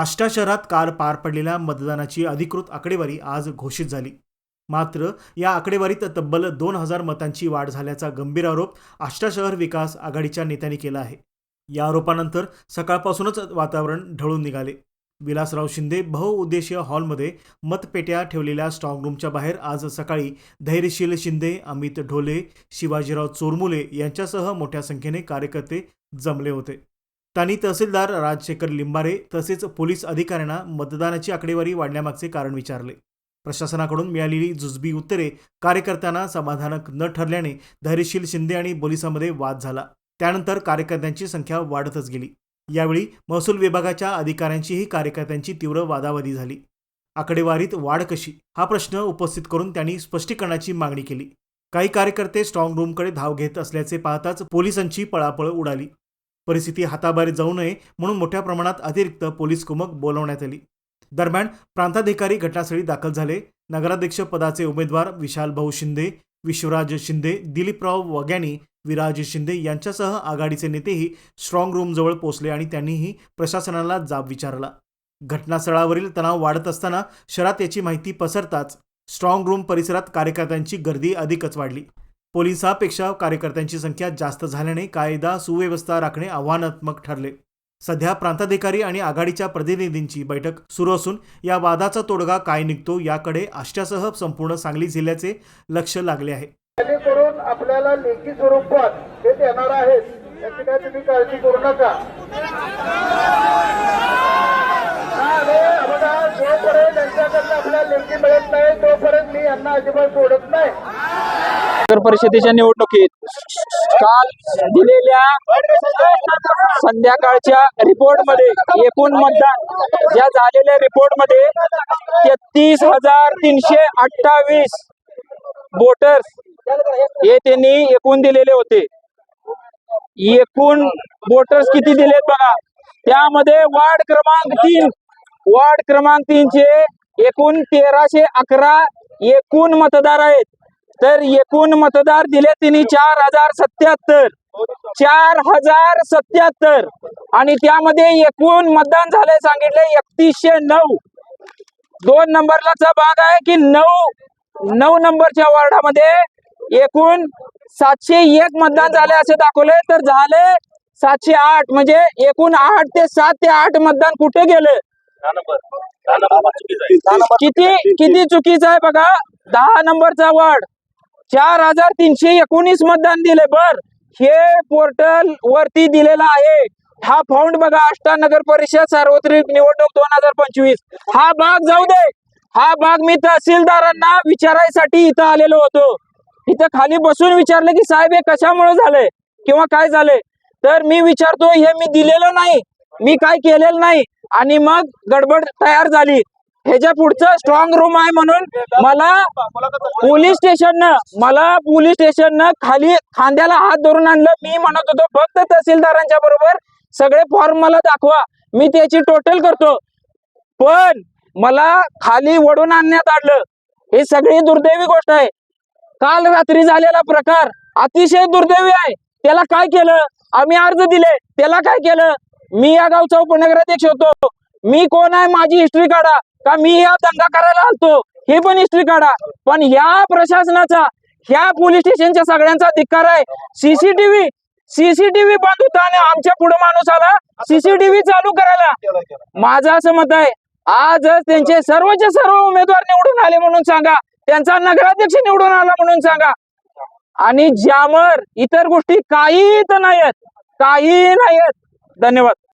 आष्टा शहरात काल पार पडलेल्या मतदानाची अधिकृत आकडेवारी आज घोषित झाली. मात्र या आकडेवारीत तब्बल दोन हजार मतांची वाढ झाल्याचा गंभीर आरोप आष्टा शहर विकास आघाडीच्या नेत्यांनी केला आहे. या आरोपानंतर सकाळपासूनच वातावरण ढळून निघाले. विलासराव शिंदे बहुउद्देशीय हॉलमध्ये मतपेट्या ठेवलेल्या स्ट्रॉंग रूमच्या बाहेर आज सकाळी धैर्यशील शिंदे अमित ढोले शिवाजीराव चोरमुले यांच्यासह मोठ्या संख्येने कार्यकर्ते जमले होते. त्यांनी तहसीलदार राजशेखर लिंबारे तसेच पोलीस अधिकाऱ्यांना मतदानाची आकडेवारी वाढण्यामागचे कारण विचारले. प्रशासनाकडून मिळालेली जुजबी उत्तरे कार्यकर्त्यांना समाधानक न ठरल्याने धैर्यशील शिंदे आणि पोलिसांमध्ये वाद झाला. त्यानंतर कार्यकर्त्यांची संख्या वाढतच गेली. यावेळी महसूल विभागाच्या अधिकाऱ्यांचीही कार्यकर्त्यांची तीव्र वादावादी झाली. आकडेवारीत वाढ कशी? हा प्रश्न उपस्थित करून त्यांनी स्पष्टीकरणाची मागणी केली. काही कार्यकर्ते स्ट्रॉंग रूमकडे धाव घेत असल्याचे पाहताच पोलिसांची पळापळ उडाली. परिस्थिती हाताबाहेर जाऊ नये म्हणून मोठ्या प्रमाणात अतिरिक्त पोलीस कुमक बोलवण्यात आली. दरम्यान प्रांताधिकारी घटनास्थळी दाखल झाले. नगराध्यक्ष पदाचे उमेदवार विशाल भाऊ शिंदे विश्वराज शिंदे दिलीपराव वग्यानी विराज शिंदे यांच्यासह आघाडीचे नेतेही स्ट्रॉंग रूमजवळ पोहोचले आणि त्यांनीही प्रशासनाला जाब विचारला. घटनास्थळावरील तणाव वाढत असताना शहरात याची माहिती पसरताच स्ट्रॉंग रूम परिसरात कार्यकर्त्यांची गर्दी अधिकच वाढली. पोलिसापेक्षा कार्यकर्त्यांची संख्या जास्त झाल्याने कायदा सुव्यवस्था राखणे आव्हानात्मक ठरले. सध्या प्रांताधिकारी आणि आघाडीच्या प्रतिनिधींची बैठक सुरू असून या वादाचा तोडगा काय निघतो याकडे आष्ट्यासह संपूर्ण सांगली जिल्ह्याचे लक्ष लागले आहे. जेणेकरून आपल्याला लेखी स्वरूपात हे देणार आहेत याची काय तुम्ही काळजी करू नका. जोपर्यंत यांच्याकडनं आपल्याला लेखी मिळत नाही तोपर्यंत मी यांना अजिबात सोडत नाही. नगर परिषदेच्या निवडणुकीत काल दिलेल्या संध्याकाळच्या रिपोर्टमध्ये एकूण मतदान या झालेल्या रिपोर्टमध्ये तेहतीस हजार तीनशे अठ्ठावीस वोटर्स हे त्यांनी एकूण दिलेले होते. एकूण वोटर्स किती दिलेत बघा? त्यामध्ये वार्ड क्रमांक तीन वार्ड क्रमांक तीनचे एकूण तेराशे अकरा एकूण मतदार आहेत. तर एकूण मतदार दिले तिने चार हजार सत्याहत्तर. चार हजार सत्याहत्तर. आणि त्यामध्ये एकूण मतदान झाले सांगितले एकतीसशे नऊ. दोन नंबरलाचा भाग आहे की नऊ नऊ नंबरच्या वार्डामध्ये एकूण सातशे एक मतदान झाले असे दाखवले तर झाले सातशे आठ म्हणजे एकूण आठ ते सात ते आठ मतदान कुठे गेले? किती किती चुकीचं आहे बघा. दहा नंबरचा वार्ड. चार हजार तीनशे एकोणीस मतदान दिले. बर. हे पोर्टल वरती दिलेला आहे. हा फाउंड बघा आष्टा नगर परिषद सार्वत्रिक निवडणूक दोन हजार पंचवीस. हा भाग जाऊ दे. हा भाग मी तहसीलदारांना विचारायसाठी इथं आलेलो होतो. इथं खाली बसून विचारलं की साहेब हे कशामुळे झालंय? किंवा काय झालंय? तर मी विचारतो हे मी दिलेलं नाही. मी काय केलेलं नाही. आणि मग गडबड तयार झाली. ह्याच्या पुढचं स्ट्रॉंग रूम आहे म्हणून मला पोलीस स्टेशननं मला पोलीस स्टेशननं खाली खांद्याला हात धरून आणलं. मी म्हणत होतो फक्त तहसीलदारांच्या बरोबर सगळे फॉर्म मला दाखवा. मी त्याची टोटल करतो. पण मला खाली वडून आणण्यात आणलं हे सगळी दुर्दैवी गोष्ट आहे. काल रात्री झालेला प्रकार अतिशय दुर्दैवी आहे. त्याला काय केलं? आम्ही अर्ज दिले. त्याला काय केलं? मी या गावचा उपनगराध्यक्ष होतो. मी कोण आहे? माझी हिस्ट्री काढा. का मी या दंगा करायला आलतो? हे पण हिस्ट्री काढा. पण ह्या प्रशासनाचा ह्या पोलीस स्टेशनच्या सगळ्यांचा धिक्कार आहे. सीसीटीव्ही सीसीटीव्ही बंद होता आणि आमच्या पुढे माणूस आला सीसीटीव्ही चालू करायला. माझं असं मत आहे आज त्यांचे सर्वचे सर्व उमेदवार निवडून आले म्हणून सांगा. त्यांचा नगराध्यक्ष निवडून आला म्हणून सांगा. आणि ज्यावर इतर गोष्टी काही तर नाहीत काही नाहीत धन्यवाद.